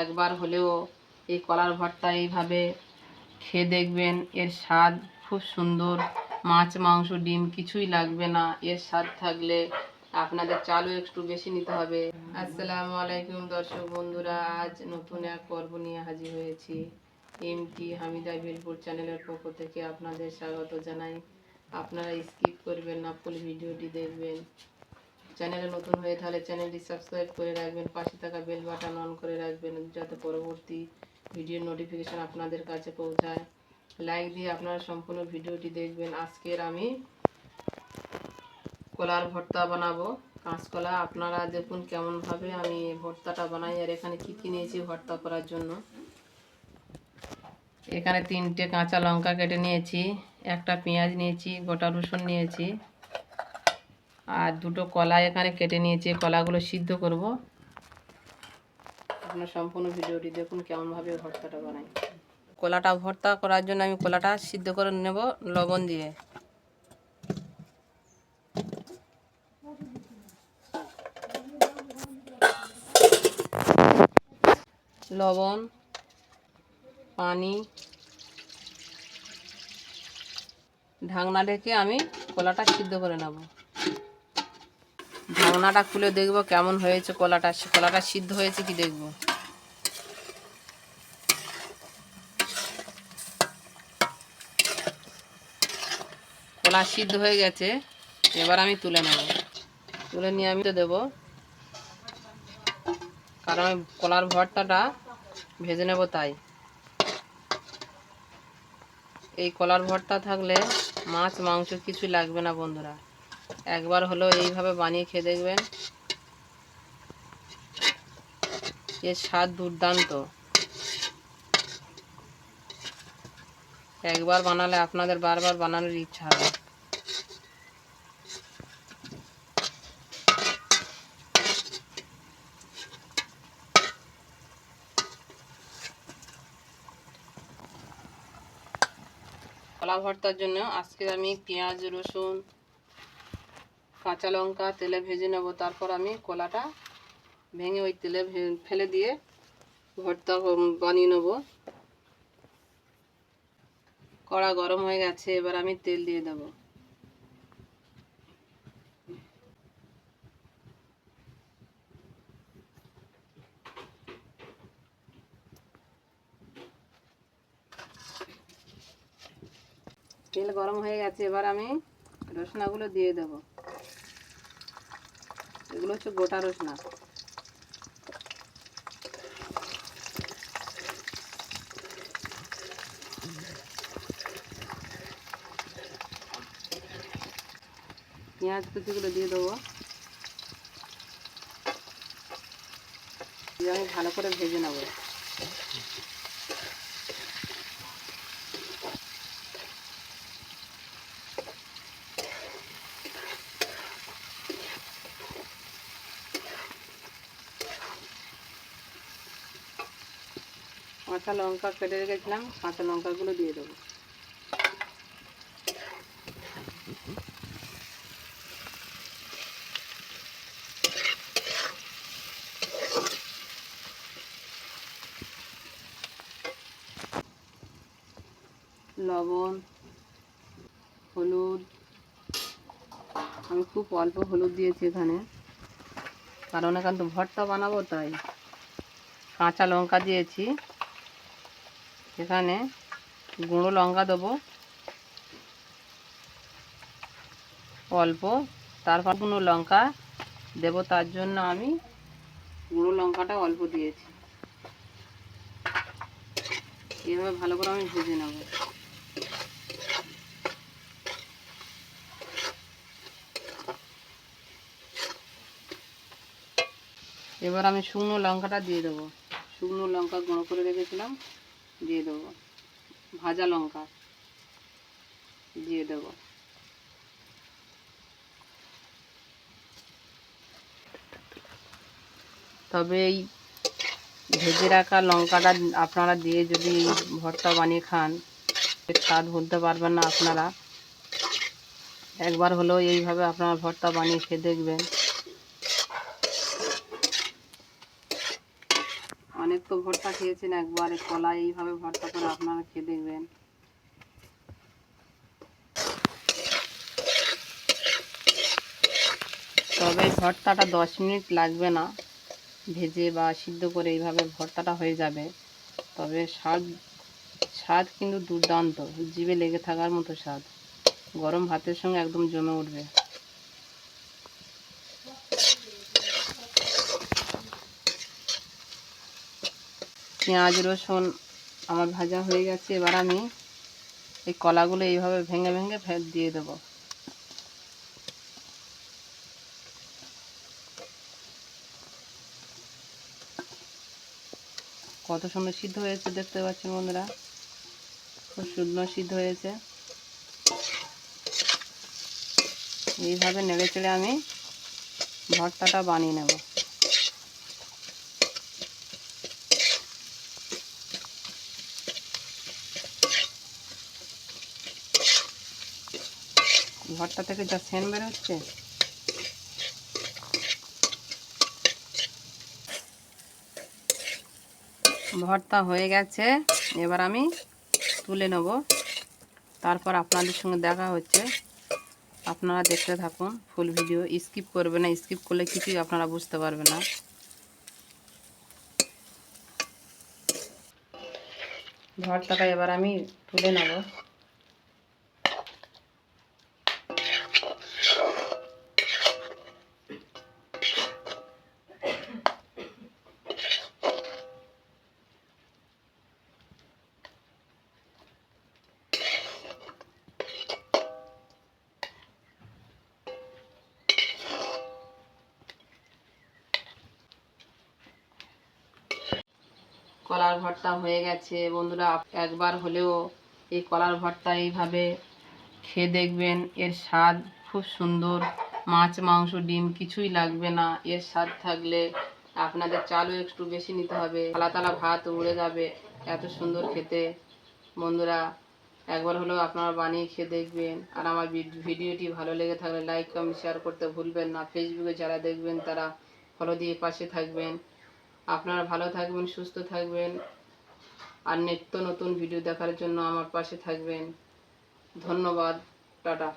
একবার হলেও এই কলার ভর্তা এইভাবে খেয়ে দেখবেন, এর স্বাদ খুব সুন্দর। মাছ, মাংস, ডিম কিছুই লাগবে না, এর স্বাদ থাকলে আপনাদের চালও একটু বেশি নিতে হবে। আসসালামু আলাইকুম দর্শক বন্ধুরা, আজ নতুন এক পর্ব নিয়ে হাজির হয়েছি। এম এমটি হামিদা বিলপুর চ্যানেলের পক্ষ থেকে আপনাদের স্বাগত জানাই। আপনারা স্কিপ করবেন না, ফুল ভিডিওটি দেখবেন। চ্যানেলে নতুন হয়ে তাহলে চ্যানেলটি সাবস্ক্রাইব করে রাখবেন, পাশে থাকা বেল বাটন অন করে রাখবেন যাতে পরবর্তী ভিডিওর নোটিফিকেশন আপনাদের কাছে পৌঁছায়। লাইক দিয়ে আপনারা সম্পূর্ণ ভিডিওটি দেখবেন। আজকের আমি কলার ভর্তা বানাবো। কাঁচকলা আপনারা দেখুন কেমনভাবে আমি ভর্তাটা বানাই আর এখানে কী কী নিয়েছি ভর্তা করার জন্য। এখানে তিনটে কাঁচা লঙ্কা কেটে নিয়েছি, একটা পেঁয়াজ নিয়েছি, গোটা রসুন নিয়েছি। আর দুটো কলা এখানে কেটে নিয়েছি কলাগুলো সিদ্ধ করব। আপনার সম্পূর্ণ ভিডিওটি দেখুন কেমনভাবে ভর্তাটা বানাই। কলাটা ভর্তা করার জন্য আমি কলাটা সিদ্ধ করে নেব লবণ দিয়ে। লবণ পানি ঢাকনা ঢেকে আমি কলাটা সিদ্ধ করে নেব। ঢাকনাটা খুলে দেখব কেমন হয়েছে কলাটা। কলাটা সিদ্ধ হয়েছে কি দেখব? কলা সিদ্ধ হয়ে গেছে, এবার আমি তুলে নেব। তুলে নিয়ে আমি তো দেবো। কারণ আমি কলার ভর্তাটা ভেজে নেব তাই। এই কলার ভর্তা থাকলে মাছ, মাংস কিছু লাগবে না বন্ধুরা। একবার হলেও এইভাবে বানিয়ে খেয়ে দেখবেন। এর স্বাদ দুর্দান্ত। একবার বানালে আপনাদের বারবার বানানোর ইচ্ছা হবে। ভর্তার জন্য আজকে আমি পেঁয়াজ, রসুন কাঁচা লঙ্কা তেলে ভেজে নেব। তারপর আমি কলাটা ভেঙে ওই তেলে ফেলে দিয়ে ভর্তা বানিয়ে নেব। কড়া গরম হয়ে গেছে, এবার আমি তেল দিয়ে দেব। তেল গরম হয়ে গেছে, এবার আমি রসুনাগুলো দিয়ে দেব। এগুলো হচ্ছে গোটা রসনা পেঁয়াজ কুচিগুলো দিয়ে দেবো। আমি ভালো করে ভেজে নেব। কাঁচা লঙ্কা কেটে রেখেছিলাম, কাঁচা লঙ্কাগুলো দিয়ে দেবো। লবণ, হলুদ, আমি খুব অল্প হলুদ দিয়েছি এখানে, কারণ এখান তো ভর্তা বানাবো, তাই কাঁচা লঙ্কা দিয়েছি। এখানে গুঁড়ো লঙ্কা দেবো। অল্প। তারপর গুঁড়ো লঙ্কা দেবো, তার জন্য আমি গুঁড়ো লঙ্কাটা অল্প দিয়েছি। এভাবে ভালো করে আমি ভেজে নেব। এবার আমি শুকনো লঙ্কাটা দিয়ে দেবো। শুকনো লঙ্কা গুঁড়ো করে রেখেছিলাম। দিয়ে দেবো। ভাজা লঙ্কা দিয়ে দেবো। তবে এই ভেজে রাখা লঙ্কাটা আপনারা দিয়ে যদি ভর্তা বানিয়ে খান স্বাদ ভুলতে পারবেন না আপনারা। একবার হলেও এইভাবে আপনারা ভর্তা বানিয়ে খেয়ে দেখবেন। অনেক তো ভর্তা খেয়েছেন একবার কলা এইভাবে ভর্তা করে আপনারা খেয়ে দেখবেন। তবে ভর্তাটা দশ মিনিট লাগবে না, ভেজে বা সিদ্ধ করে এইভাবে ভর্তাটা হয়ে যাবে। তবে স্বাদ স্বাদ কিন্তু দুর্দান্ত জিভে লেগে থাকার মতো স্বাদ। গরম ভাতের সঙ্গে একদম জমে উঠবে। পেঁয়াজ, রসুন আমার ভাজা হয়ে গেছে। এবার আমি এই কলাগুলো এইভাবে ভেঙে ভেঙে ফের দিয়ে দেবো। কত সুন্দর সিদ্ধ হয়েছে, দেখতে পাচ্ছেন বন্ধুরা? খুব সুন্দর সিদ্ধ হয়েছে। এইভাবে নেড়ে চেড়ে আমি ভর্তাটা বানিয়ে নেব। ভর্তা থেকে যা সেন বেরোচ্ছে। ভর্তা হয়ে গেছে, এবার আমি তুলে নেব। তারপর আপনাদের সঙ্গে দেখা হচ্ছে। আপনারা দেখতে থাকুন, ফুল ভিডিও স্কিপ করবে না, স্কিপ করলে কিছুই আপনারা বুঝতে পারবে না। ভর্তাটা এবার আমি তুলে নেব। কলার ভর্তা হয়ে গেছে। বন্ধুরা, একবার হলেও এই কলার ভর্তা এইভাবে খেয়ে দেখবেন, এর স্বাদ খুব সুন্দর। মাছ, মাংস, ডিম কিছুই লাগবে না। এর স্বাদ থাকলে আপনাদের চালও একটু বেশি নিতে হবে। থালা ভাত উড়ে যাবে এত সুন্দর খেতে। বন্ধুরা, একবার হলেও আপনারা বানিয়ে খেয়ে দেখবেন। আর আমার ভিড- ভিডিওটি ভালো লেগে থাকলে লাইক, কমেন্ট শেয়ার করতে ভুলবেন না। ফেসবুকে যারা দেখবেন তারা ফলো দিয়ে পাশে থাকবেন। আপনারা ভালো থাকবেন, সুস্থ থাকবেন। আর নিত্য নতুন ভিডিও দেখার জন্য আমার পাশে থাকবেন। ধন্যবাদ, টাটা।